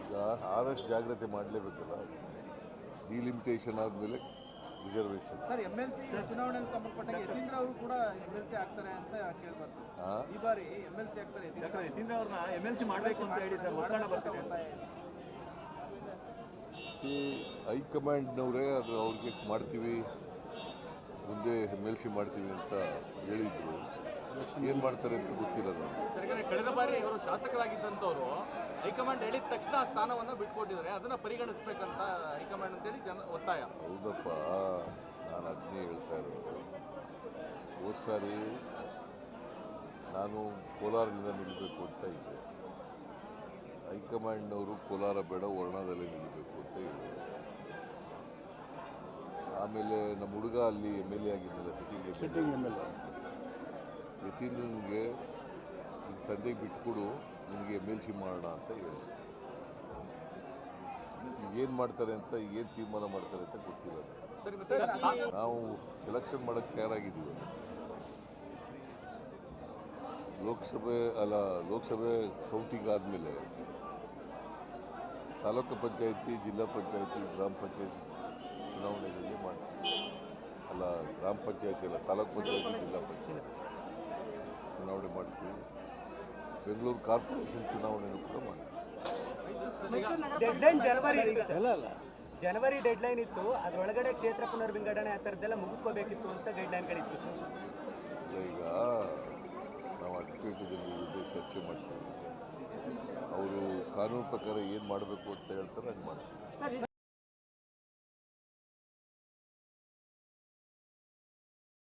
ಈಗ ಆದಷ್ಟು ಜಾಗ್ರತೆ ಮಾಡಲೇಬೇಕಲ್ಲ ಡಿಲಿಮಿಟೇಷನ್ ಆದಮೇಲೆ ರಿಸರ್ವೇಶನ್. ಸಿ ಹೈಕಮಾಂಡ್ನವರೇ ಅದು ಅವ್ರಿಗೆ ಮಾಡ್ತೀವಿ ಮುಂದೆ ಎಂ ಎಲ್ ಸಿ ಮಾಡ್ತೀವಿ ಅಂತ ಹೇಳಿದ್ರು. ಏನು ಮಾಡ್ತಾರೆ ಅಂತ ಗೊತ್ತಿಲ್ಲ ಯಾಕಂದ್ರೆ ಕಳೆದ ಬಾರಿ ಇವರು ಶಾಸಕರಾಗಿದ್ದಂಥವ್ರು ಹೈಕಮಾಂಡ್ ಹೇಳಿದ ತಕ್ಷಣ ಆ ಸ್ಥಾನವನ್ನು ಬಿಟ್ಕೊಟ್ಟಿದ್ದಾರೆ. ಅದನ್ನ ಪರಿಗಣಿಸ್ಬೇಕಂತ ಹೈಕಮಾಂಡ್ ಅಂತೇಳಿ ಜನ ಒತ್ತಾಯ. ಹೌದಪ್ಪ ನಾನು ಅದನ್ನೇ ಹೇಳ್ತಾ ಇರೋದು. ಹೋದ ಸಾರಿ ನಾನು ಕೋಲಾರದಿಂದ ನಿಲ್ಲಬೇಕು ಅಂತ ಇದ್ದೆ. ಹೈಕಮಾಂಡ್ನವರು ಕೋಲಾರ ಬೇಡ ವರ್ಣದಲ್ಲಿ ನಿಲ್ಲಬೇಕು ಅಂತ ಹೇಳಿದರು. ಆಮೇಲೆ ನಮ್ಮ ಹುಡುಗ ಅಲ್ಲಿ M L A ಆಗಿದ್ದಲ್ಲ sitting sitting M L A ಯತೀಂದ್ರನಿಗೆ ನನಗೆ ತಂದೆಗೆ ಬಿಟ್ಕೊಡು ನಿಮಗೆ ಎಂ ಎಲ್ ಸಿ ಮಾಡೋಣ ಅಂತ ಹೇಳಿದೆ ಏನು ಮಾಡ್ತಾರೆ ಅಂತ ಏನು ತೀರ್ಮಾನ ಮಾಡ್ತಾರೆ ಅಂತ ಗೊತ್ತಿಲ್ಲ. ನಾವು ಎಲೆಕ್ಷನ್ ಮಾಡೋಕ್ಕೆ ತಯಾರಾಗಿದ್ದೀವಿ. ಲೋಕಸಭೆ ಅಲ್ಲ ಲೋಕಸಭೆ ಕೌಂಟಿಂಗ್ ಆದಮೇಲೆ ತಾಲೂಕು ಪಂಚಾಯತಿ ಜಿಲ್ಲಾ ಪಂಚಾಯತಿ ಗ್ರಾಮ ಪಂಚಾಯತಿ ಚುನಾವಣೆಗಳಲ್ಲಿ ಮಾಡ್ತೀವಿ. ಅಲ್ಲ ಗ್ರಾಮ ಪಂಚಾಯತಿ ಅಲ್ಲ ತಾಲೂಕು ಪಂಚಾಯತಿ ಜಿಲ್ಲಾ ಪಂಚಾಯತಿ ಚುನಾವಣೆ ಮಾಡ್ತೀವಿ ಬೆಂಗಳೂರು ಕಾರ್ಪೊರೇಷನ್ ಚುನಾವಣೆನೂ ಕೂಡ ಮೈಸೂರು ನಗರ ಡೆಡ್ಲೈನ್ ಜನವರಿ ಇತ್ತು ಲೈನ್ ಜನವರಿ ಡೆಡ್ಲೈನ್ ಇತ್ತು. ಅದರೊಳಗಡೆ ಕ್ಷೇತ್ರ ಪುನರ್ವಿಂಗಡಣೆ ಆ ಥರದ್ದೆಲ್ಲ ಮುಗಿಸ್ಕೋಬೇಕಿತ್ತು ಅಂತ ಗೈಡ್ ಲೈನ್ಗಳಿತ್ತು ಈಗ ನಾವು ಅಡ್ವೊಕೇಟ್ ಜನರ ಜೊತೆ ಚರ್ಚೆ ಮಾಡ್ತೀವಿ. ಅವರು ಕಾನೂನು ಪ್ರಕಾರ ಏನು ಮಾಡಬೇಕು ಅಂತ ಹೇಳ್ತಾರೆ ಹಂಗೆ ಮಾಡ್ತೀವಿ ಸರ್